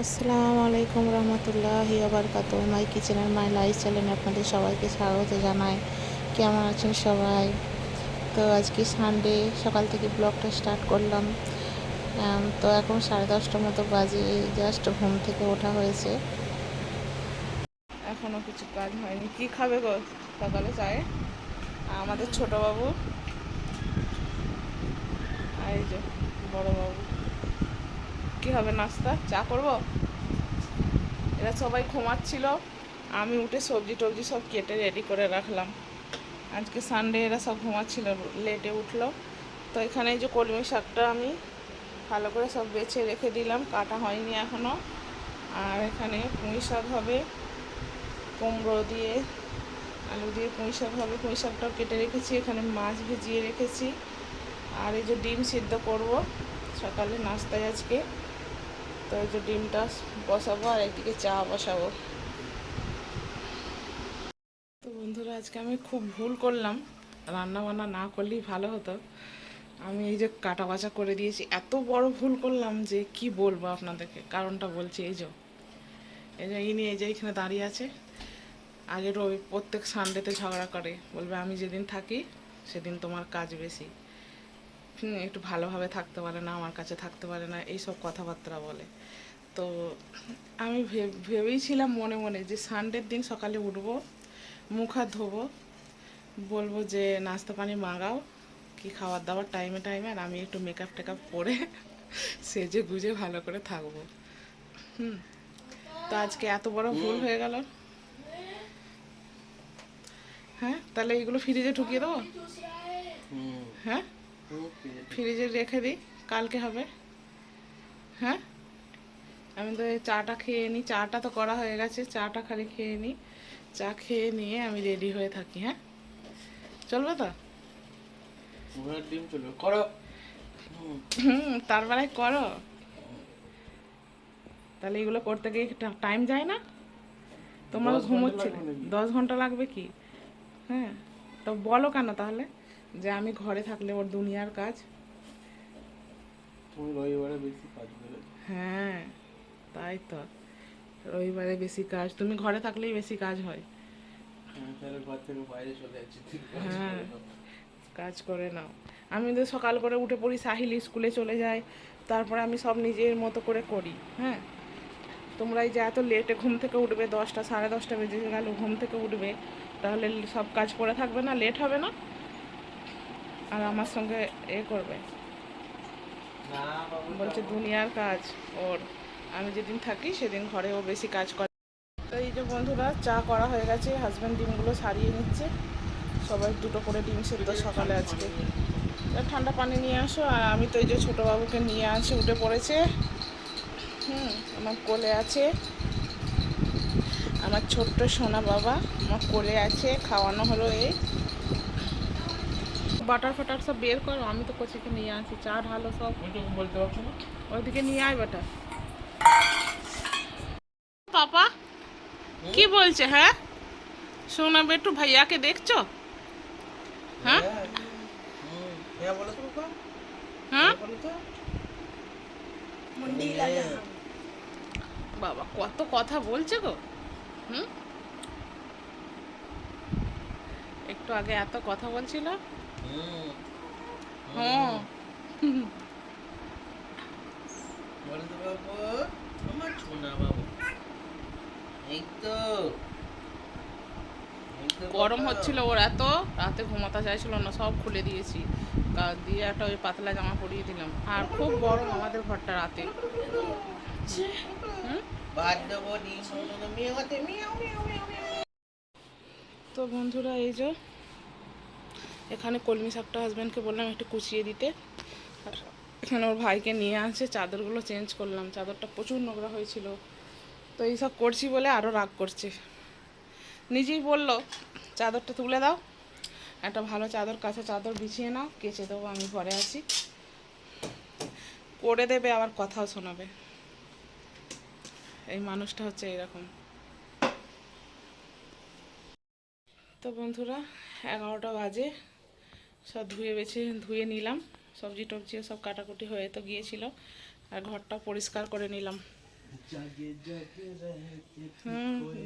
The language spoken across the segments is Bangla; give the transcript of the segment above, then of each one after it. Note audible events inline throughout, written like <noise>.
আসসালামু আলাইকুম রহমতুল্লাহ আবরকাত মাই কিচেনের মাই লাইফ চ্যানেলে আপনাদের সবাইকে স্বাগত জানাই। কেমন আছেন সবাই? তো আজকে সানডে সকাল থেকে ব্লগটা স্টার্ট করলাম। তো এখন সাড়ে দশটার মতো বাজে জাস্ট ঘুম থেকে ওঠা হয়েছে। এখনও কিছু কাজ হয়নি। কি খাবে গো? সকালে চায়ে? আমাদের ছোট বাবু। আর এই যে বড় বাবু। কি হবে নাস্তা? চা করব? এরা সবাই ঘুমাচ্ছিল। আমি উঠে সবজি টবজি সব কেটে রেডি করে রাখলাম। আজকে সানডে এরা সব ঘুমাচ্ছিল লেটে উঠল। তো এখানে যে কলমি শাকটা আমি ভালো করে সব বেছে রেখে দিলাম, কাটা হয়নি এখনও আর এখানে পুঁই শাক হবে, কুমড়ো দিয়ে, আলু দিয়ে পুঁই শাক হবে। পুঁই শাকটাও কেটে রেখেছি, এখানে মাছ ভিজিয়ে রেখেছি। আর এই যে ডিম সিদ্ধ করব, সকালে নাস্তায় আজকে। তো এই যে ডিমটা বসাবো আর একদিকে চা বসাবো। তো বন্ধুরা, আজকে আমি খুব ভুল করলাম। রান্না বান্না না করলেই ভালো হতো। আমি এই যে কাটা বাছা করে দিয়েছি। এত বড় ভুল করলাম যে কি বলব আপনাদেরকে? কারণটা বলছি, এই যে। এই যে ইনি এই যে এখানে দাঁড়িয়ে আছে। আগে রবি প্রত্যেক সানডেতে ঝগড়া করে। বলবে, আমি যেদিন থাকি, সেদিন তোমার কাজ বেশি। একটু ভালোভাবে থাকতে পারে না আমার কাছে থাকতে পারে না এইসব কথাবার্তা বলে। তো আমি ভেবেইছিলাম মনে মনে যে সানডের দিন সকালে উঠবো মুখ হাত ধোবো বলব যে নাস্তা পানি মাগাও কি খাবার দাবার টাইমে টাইমে আর আমি একটু মেকআপ টেকআপ করে <laughs> সেজে গুজে ভালো করে থাকব। হুম তো আজকে এত বড় ভুল হয়ে গেল? হ্যাঁ তাহলে এইগুলো ফ্রিজে ঢুকিয়ে দেবো? হ্যাঁ। ফ্রিজে রেখে দিই কালকে হবে। হ্যাঁ? আমি তো এই চাটা খেয়ে নিই চাটা তো করা হয়ে গেছে চাটা খালি খেয়ে নিই চা খেয়ে নিয়ে আমি রেডি হয়ে থাকি হ্যাঁ? চলবে তো? ডিম চলবে করো। হুম, হুম তার বেলায় করো। তাহলে এগুলো করতে গিয়ে টাইম যায় না? তোমার ঘুমোচ্ছে? দশ ঘণ্টা লাগবে কি? হ্যাঁ তো বলো কেন তাহলে? যে আমি ঘরে থাকলে ওর দুনিয়ার কাজ। তুমি রবিবারে বেশি কাজ করে হ্যাঁ তাই তো। রবিবারে বেশি কাজ তুমি ঘরে থাকলেই বেশি কাজ হয়। হ্যাঁ, তাহলে ঘর থেকে বাইরে চলে যাচ্ছি কাজ হ্যাঁ। করে নাও। কাজ করে নাও। আমি তো সকাল করে উঠে পড়ি সাহিল স্কুলে চলে যায়। তারপরে আমি সব নিজের মতো করে করি হ্যাঁ। তোমরা এই যে এত লেটে ঘুম থেকে উঠবে দশটা সাড়ে দশটা বেজে গেল ঘুম থেকে উঠবে তাহলে সব কাজ পড়ে থাকবে না লেট হবে না? আর আমার সঙ্গে এ করবে। বলছে দুনিয়ার কাজ ওর। আমি যেদিন থাকি সেদিন ঘরে ও বেশি কাজ করে। তো এই যে বন্ধুরা চা করা হয়ে গেছে হাজব্যান্ড ডিমগুলো সারিয়ে নিচ্ছে। সবাই দুটো করে ডিম সেদ্ধ সকালে আজকে। ঠান্ডা পানি নিয়ে আসো আর আমি তো এই যে ছোটো বাবুকে নিয়ে আসে উঠে পড়েছে। হুম আমার কোলে আছে। আমার ছোট্ট সোনা বাবা আমার কোলে আছে খাওয়ানো হলো এই। বাটার ফাটার সব বের করো আমি তো কচিকে নিয়ে আসি চা ঢালো সব। বলতে পারছ না? ওইদিকে নিয়ে আয় বেটা পাপা কি বলছে হ্যাঁ? শোনা বেটু ভাইয়াকে দেখছ? হ্যাঁ? হ্যাঁ বলো তো হ্যাঁ? তো। বাবা কত কথা বলছে গো হুম? একটু আগে এত কথা বলছিল। হ্যাঁ আমার বাবু। এই তো। গরম হচ্ছিল ওর এত রাতে ঘুমাতে চাইছিল না সব খুলে দিয়েছি। দিয়ে একটা ওই পাতলা জামা পরিয়ে দিলাম। আর খুব গরম আমাদের ঘরটা রাতে। হুম ভাত দেবো ডিম দেবো মিয়াওতে মিয়াও মিয়াও মিয়াও মিয়াও। তো বন্ধুরা, এই যে এখানে কলমি শাকটা হাজব্যান্ডকে বললাম একটু কুচিয়ে দিতে। আর এখানে ওর ভাইকে নিয়ে আসছে চাদরগুলো চেঞ্জ করলাম। চাদরটা প্রচুর নোংরা হয়েছিল। তো এইসব করছি বলে আরও রাগ করছে। নিজেই বলল, চাদরটা তুলে দাও, একটা ভালো চাদর কাছে চাদর বিছিয়ে নাও, কেচে দেবো, আমি ঘরে আছি। করে দেবে, আবার কথাও শোনাবে। এই মানুষটা হচ্ছে এরকম। তো বন্ধুরা, এগারোটা বাজে। সব ধুয়ে বেছে, ধুয়ে নিলাম। সবজি টবজি সব কাটাকুটি হয়ে তো গিয়েছিল। আর ঘরটা পরিষ্কার করে নিলাম।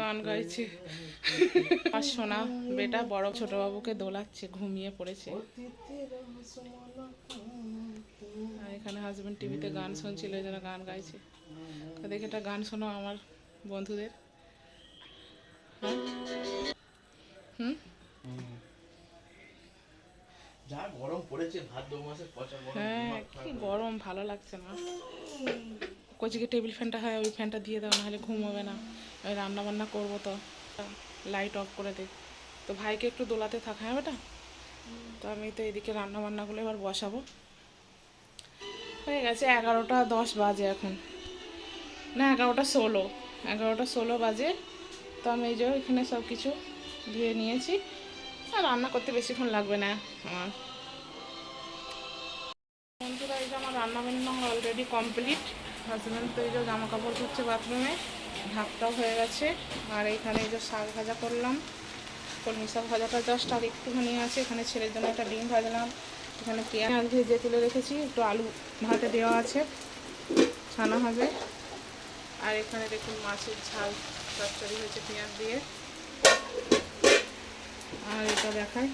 গান গাইছে। আর সোনা, বেটা, বড় ছোট বাবুকে দোলাচ্ছে, ঘুমিয়ে পড়েছে। এখানে হাজবেন্ড টিভিতে গান শুনছিল, এই গান গাইছে। দেখে এটা গান শোনো আমার বন্ধুদের। হ্যাঁ? পড়েছে পচা গরম হ্যাঁ কি গরম ভালো লাগছে না। কচিকে টেবিল ফ্যানটা হয় ওই ফ্যানটা দিয়ে দাও নাহলে ঘুম হবে না। রান্না বান্না করব তো। লাইট অফ করে দে। তো ভাইকে একটু দোলাতে থাক হ্যাঁ বেটা? তো আমি তো এদিকে রান্না বান্নাগুলো এবার বসাবো। হয়ে গেছে এগারোটা দশ বাজে এখন। না এগারোটা ষোলো। এগারোটা ষোলো বাজে। তো আমি এই যে এখানে সব কিছু ধুয়ে নিয়েছি। আর রান্না করতে বেশিক্ষণ লাগবে না আমার। বন্ধুরা, এই যে আমার রান্না বান্না অলরেডি কমপ্লিট হাজব্যান্ড তো এই যে জামা কাপড় ধুচ্ছে বাথরুমে ভাতটাও হয়ে গেছে। আর এখানে এই যে শাক ভাজা করলাম। কলমি শাক ভাজাটা জাস্ট আর একটুখানি আছে। এখানে ছেলের জন্য একটা ডিম ভাজলাম। এখানে পেঁয়াজ ভেজে তুলে রেখেছি। একটু আলু ভাতে দেওয়া আছে। ছানা হবে। আর এখানে দেখুন মাছের ঝাল, চচ্চড়ি হয়েছে পেঁয়াজ দিয়ে। আর এটা দেখায়।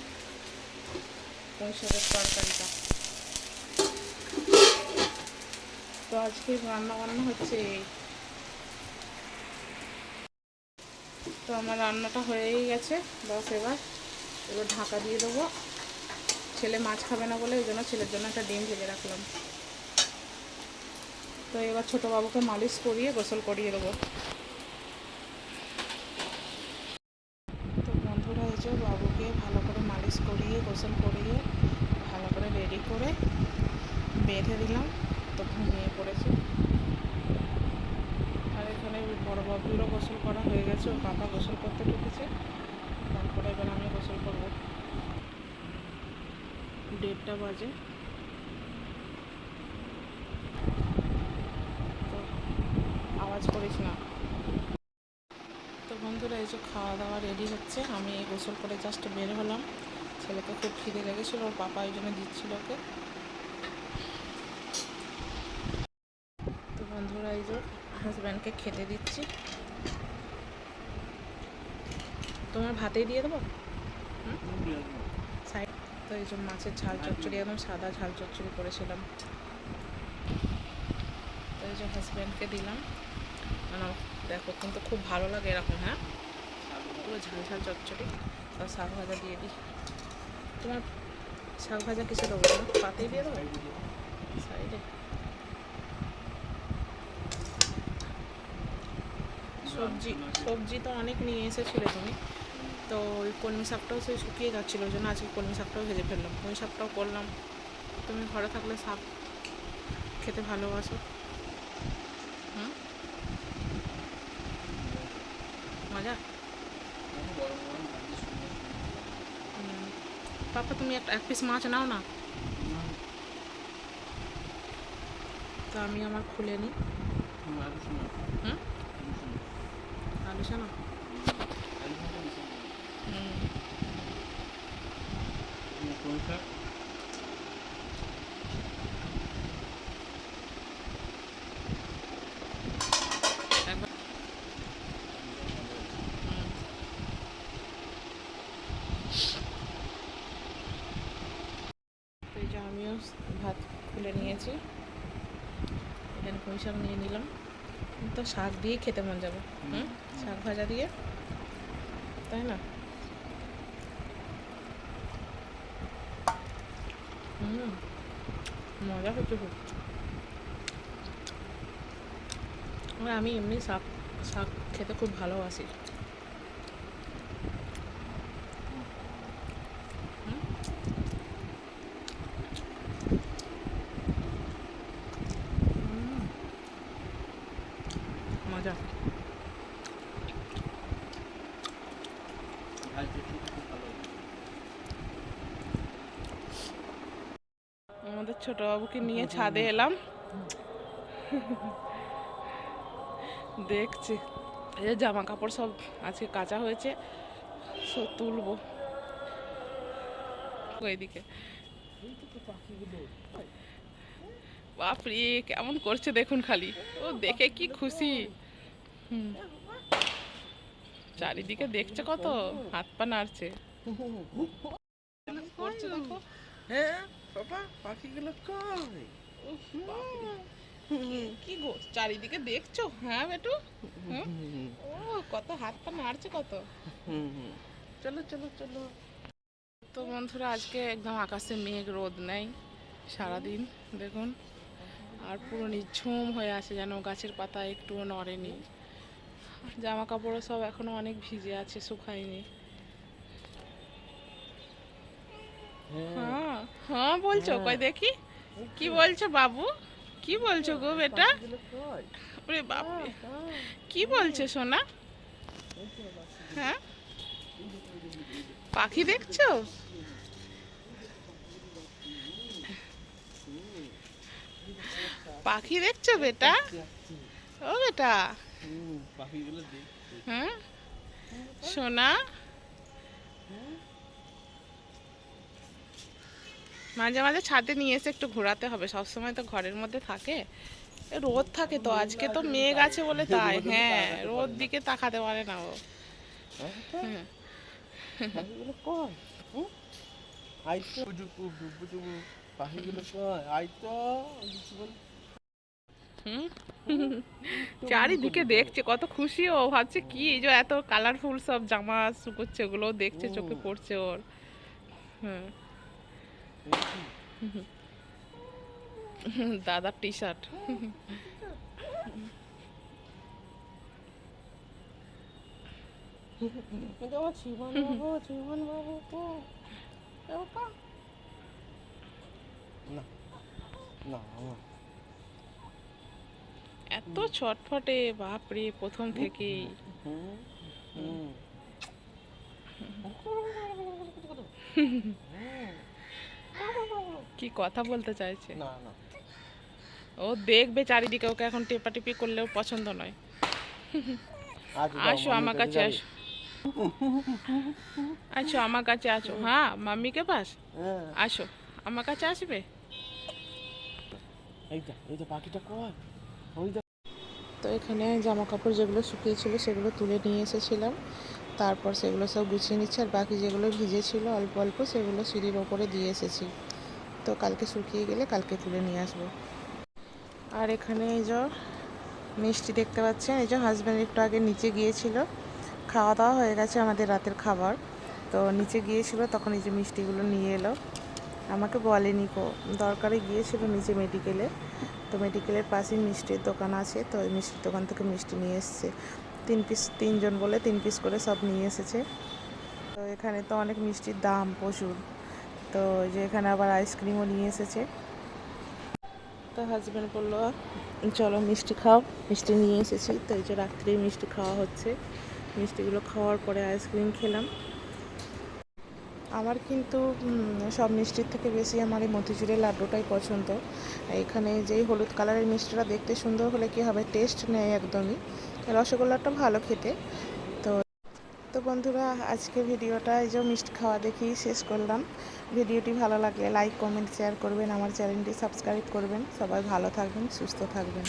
শাকের তরকারিটা। তো আজকে রান্না বান্না হচ্ছে। তো আমার রান্নাটা হয়েই গেছে, বাস এবার এবার ঢাকা দিয়ে দেবো। ছেলে মাছ খাবে না বলে ওই জন্য ছেলের জন্য একটা ডিম ভেজে রাখলাম। তো এবার ছোটো বাবুকে মালিশ করিয়ে গোসল করিয়ে দেবো। তো বন্ধুরা, এই যে বাবুকে ভালো করে মালিশ করিয়ে, গোসল করিয়ে, ভালো করে রেডি করে বেঁধে দিলাম। তো ঘুমিয়ে পড়েছে আর এখানে বড় বাবুরও গোসল করা হয়ে গেছে, ওর পাপা গোসল করতে ঢুকেছে। তারপরে এবার আমি গোসল করব। দেড়টা বাজে। তো আওয়াজ করিস না। তো বন্ধুরা, এই যে খাওয়া দাওয়া রেডি হচ্ছে। আমি গোসল করে জাস্ট বের হলাম। ছেলেকে খুব খিদে লেগেছিলো, ওর পাপা ওই জন্য দিচ্ছিল ওকে। বন্ধুরা এই যে হাজব্যান্ডকে খেতে দিচ্ছি। তোমার ভাতেই দিয়ে দেবো? সাইড তো এই যে মাছের ঝাল চচ্চড়ি একদম সাদা ঝাল চচ্চড়ি করেছিলাম। তো এই যে হাজব্যান্ডকে দিলাম। মানে দেখো কিন্তু খুব ভালো লাগে এরকম হ্যাঁ? পুরো ঝাল ঝাল চচ্চড়ি। তো শাক ভাজা দিয়ে দিই। তোমার শাক ভাজা কিসে দেবো পাতেই দিয়ে দেবো? সাইডে? সবজি সবজি তো অনেক নিয়ে এসেছিলে তুমি। তো ওই কলমি শাকটাও সেই শুকিয়ে যাচ্ছিল ওই জন্য আজকে কলমি শাকটাও ভেজে ফেললাম। ওই শাকটাও করলাম। তুমি ঘরে থাকলে শাক খেতে ভালোবাসো। হুম? মজা। পাপা তুমি একটা এক পিস মাছ নাও না? তো আমি আমার খুলে নিই। হুম? আলু না হুম একবার হুম। তো এই যে আমিও ভাত খুলে নিয়েছি এখানে পুঁই নিয়ে নিলাম তো শাক দিয়ে খেতে মন যাবে। হুম। শাক ভাজা দিয়ে। তাই না? হুম। মজা হচ্ছে খুব। আমি এমনি শাক শাক খেতে খুব ভালোবাসি। মজা। আমাদের ছোট বাবুকে নিয়ে ছাদে এলাম। দেখছি। এই জামা কাপড় সব আজকে কাঁচা হয়েছে, সব তুলবো। ওইদিকে। বাপরে, কেমন করছে দেখুন খালি। ও দেখে কি খুশি। চারিদিকে দেখছে কত? হাত পা নাড়ছে। হ্যাঁ বাবা পাখিগুলো কই? উফ, কি- কি গো চারিদিকে দেখছ? হ্যাঁ বেটু? হুম? ও কত হাত পা নাড়ছে কত? চলো চলো চলো। তো বন্ধুরা আজকে একদম আকাশে মেঘ রোদ নেই সারাদিন দেখুন। আর পুরো নিঝুম হয়ে আছে যেন গাছের পাতা একটুও নড়েনি। জামা কাপড়ও সব এখনও অনেক ভিজে আছে শুকায়নি। হ্যাঁ। হ্যাঁ বলছো কই দেখি? কি বলছো বাবু? কি বলছো গো বেটা? ওরে বাপরে। কি বলছো সোনা? হ্যাঁ? পাখি দেখছ? পাখি দেখছ বেটা? ও বেটা। সোনা? মাঝে মাঝে ছাদে নিয়ে এসে একটু ঘোরাতে হবে। সবসময় তো ঘরের মধ্যে থাকে। রোদ থাকে তো, আজকে তো মেঘ আছে বলে তাই। হ্যাঁ রোদ দিকে তাকাতে পারে না ও। পাখিগুলো হুম? আই তো চারিদিকে দেখছে কত খুশি ও ভাবছে কি এই যে এত কালারফুল সব জামা শুকোচ্ছে ওগুলো দেখছে চোখে পড়ছে ওর। হুম। দাদার টি শার্ট না না এত ছটফটে বাপরে প্রথম থেকেই। কি কথা বলতে চাইছে? না না। ও দেখবে চারিদিকে ওকে এখন টেপা টেপাটিপি করলেও পছন্দ নয়। আসো আমার কাছে আসো। আচ্ছা আমার কাছে আসো। হ্যাঁ মাম্মিকে পাস? হ্যাঁ। আসো আমার কাছে আসবে? এই যা এই যা পাখিটা কই? ওই যা তো এখানে জামা কাপড় যেগুলো শুকিয়েছিল সেগুলো তুলে নিয়ে এসেছিলাম। তারপর সেগুলো সব গুছিয়ে নিচ্ছি আর বাকি যেগুলো ভিজে ছিল অল্প অল্প সেগুলো সিঁড়ির ওপরে দিয়ে এসেছি। তো কালকে শুকিয়ে গেলে কালকে তুলে নিয়ে আসব। আর এখানে এই যে মিষ্টি দেখতে পাচ্ছেন, এই যে হাজব্যান্ড একটু আগে নিচে গিয়েছিল। খাওয়া দাওয়া হয়ে গেছে আমাদের রাতের খাবার। তো নিচে গিয়েছিল, তখন এই যে মিষ্টিগুলো নিয়ে এলো। আমাকে বলেনি কো। দরকারে গিয়েছিল নিচে মেডিকেলে তো মেডিকেলের পাশেই মিষ্টির দোকান আছে, তো ওই মিষ্টির দোকান থেকে মিষ্টি নিয়ে এসেছে। তিন পিস তিনজন বলে তিন পিস করে সব নিয়ে এসেছে। তো এখানে তো অনেক মিষ্টির দাম প্রচুর। তো যে এখানে আবার আইসক্রিমও নিয়ে এসেছে। তো হাজব্যান্ড বলল, চলো মিষ্টি খাও। মিষ্টি নিয়ে এসেছি। তো এই যে রাত্রেই মিষ্টি খাওয়া হচ্ছে। মিষ্টিগুলো খাওয়ার পরে আইসক্রিম খেলাম। আমার কিন্তু সব মিষ্টির থেকে বেশি আমার এই মতিচুরের লাড্ডুটাই পছন্দ। এখানে যেই হলুদ কালারের মিষ্টিটা দেখতে সুন্দর হলে কি হবে টেস্ট নেয় একদমই। রসগোল্লাটা ভালো খেতে। তো তো বন্ধুরা, আজকে ভিডিওটা এই যে মিষ্টি খাওয়া দেখেই শেষ করলাম। ভিডিওটি ভালো লাগলে লাইক কমেন্ট শেয়ার করবেন। আমার চ্যানেলটি সাবস্ক্রাইব করবেন। সবাই ভালো থাকবেন, সুস্থ থাকবেন।